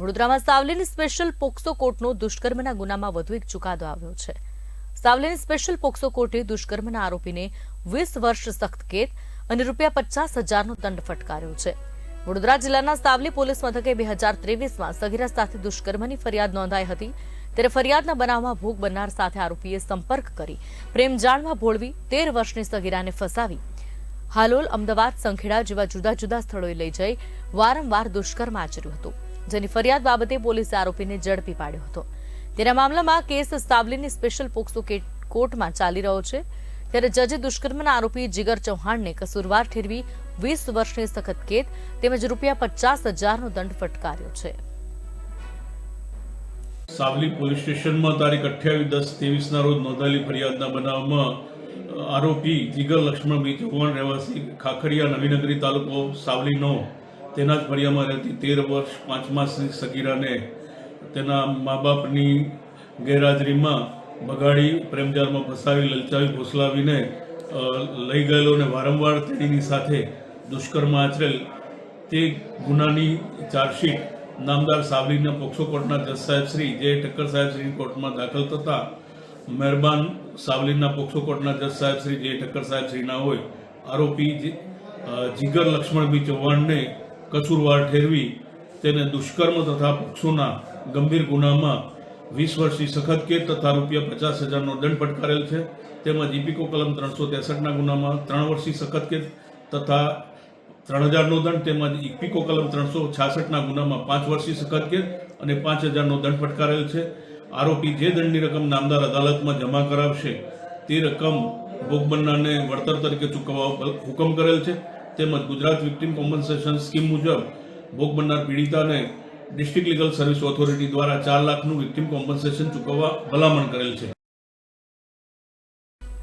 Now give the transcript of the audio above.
વડોદરામાં સાવલીની special POCSO કોર્ટનો દુષ્કર્મના ગુનામાં વધુ એક ચુકાદો આવ્યો છે. સાવલીની સ્પેશિયલ પોક્સો કોર્ટે દુષ્કર્મના આરોપીને વીસ વર્ષ સખ્ત કેદ અને રૂપિયા પચાસ હજારનો દંડ ફટકાર્યો છે. વડોદરા જિલ્લાના સાવલી પોલીસ મથકે બે હજાર ત્રેવીસમાં સગીરા સાથે દુષ્કર્મની ફરિયાદ નોંધાઈ હતી. ત્યારે ફરિયાદના બનાવમાં ભોગ બનનાર સાથે આરોપીએ સંપર્ક કરી પ્રેમ જાણવા ભોળવી તેર વર્ષની સગીરાને ફસાવી. હાલોલ, અમદાવાદ, સંખેડા જેવા જુદા જુદા સ્થળોએ લઈ જઈ વારંવાર દુષ્કર્મ આચર્યું હતું. જેની ફરિયાદ બાબતે પોલીસે આરોપીને ઝડપી પાડ્યો હતો. તેના મામલામાં કેસ સાવલીની સ્પેશિયલ પોક્સો કોર્ટમાં ચાલી રહ્યો છે. ત્યારે જજે દુષ્કર્મના આરોપી જીગર ચૌહાણને કસૂરવાર ઠેરવી વીસ વર્ષની સખત કેદ તેમજ રૂપિયા પચાસ હજારનો દંડ ફટકાર્યો છે. સાવલી પોલીસ સ્ટેશનમાં તારીખ અઠ્યાવીસ દસ ત્રેવીસના રોજ નોંધાયેલી ફરિયાદના બનાવમાં આરોપી જીગર લક્ષ્મણભાઈ ચૌહાણ રહેવાસી ખાખરિયા નવીનગરી તાલુકો સાવલીનો તેના જ ફળિયામાં રહેતી તેર વર્ષ પાંચ માસની સગીરાને તેના મા બાપની ગેરહાજરીમાં બગાડી પ્રેમજાળમાં ફસાવી, લલચાવી, ભોસલાવીને લઈ ગયેલો અને વારંવાર તેણીની સાથે દુષ્કર્મ આચરેલ તે ગુનાની ચાર્જશીટ નામદાર સાવલીના પોક્સો કોર્ટના જજ સાહેબ શ્રી જે ઠક્કર સાહેબ શ્રીની કોર્ટમાં દાખલ થતા મહેરબાન સાવલીના પોક્સો કોર્ટના જજ સાહેબ શ્રી જે ઠક્કર સાહેબ શ્રીના હોય આરોપી જીગર લક્ષ્મણભાઈ ચૌહાણને કસૂરવાર ઠેરવી તેને દુષ્કર્મ તથા પક્ષોના ગંભીર ગુનામાં વીસ વર્ષની સખત કેદ તથા રૂપિયા પચાસ હજારનો દંડ ફટકારેલ છે. તેમજ ઇપિકો કલમ ત્રણસો ત્રેસઠના ગુનામાં ત્રણ વર્ષની સખત કેદ તથા ત્રણ હજારનો દંડ તેમજ ઇપિકો કલમ ત્રણસો છાસઠના ગુનામાં પાંચ વર્ષની સખત કેદ અને પાંચ હજારનો દંડ ફટકારેલ છે. આરોપી જે દંડની રકમ નામદાર અદાલતમાં જમા કરાવશે તે રકમ ભોગ બનનારને વળતર તરીકે ચૂકવવા હુકમ કરેલ છે. તેમજ ગુજરાત વિક્ટિમ કોમ્પન્સેશન સ્કીમ મુજબ ભોગ બનનાર પીડિતાને ડિસ્ટ્રિક્ટ લીગલ સર્વિસ ઓથોરિટી દ્વારા ચાર લાખનું વિક્ટિમ કોમ્પન્સેશન ચૂકવવા ભલામણ કરેલ છે.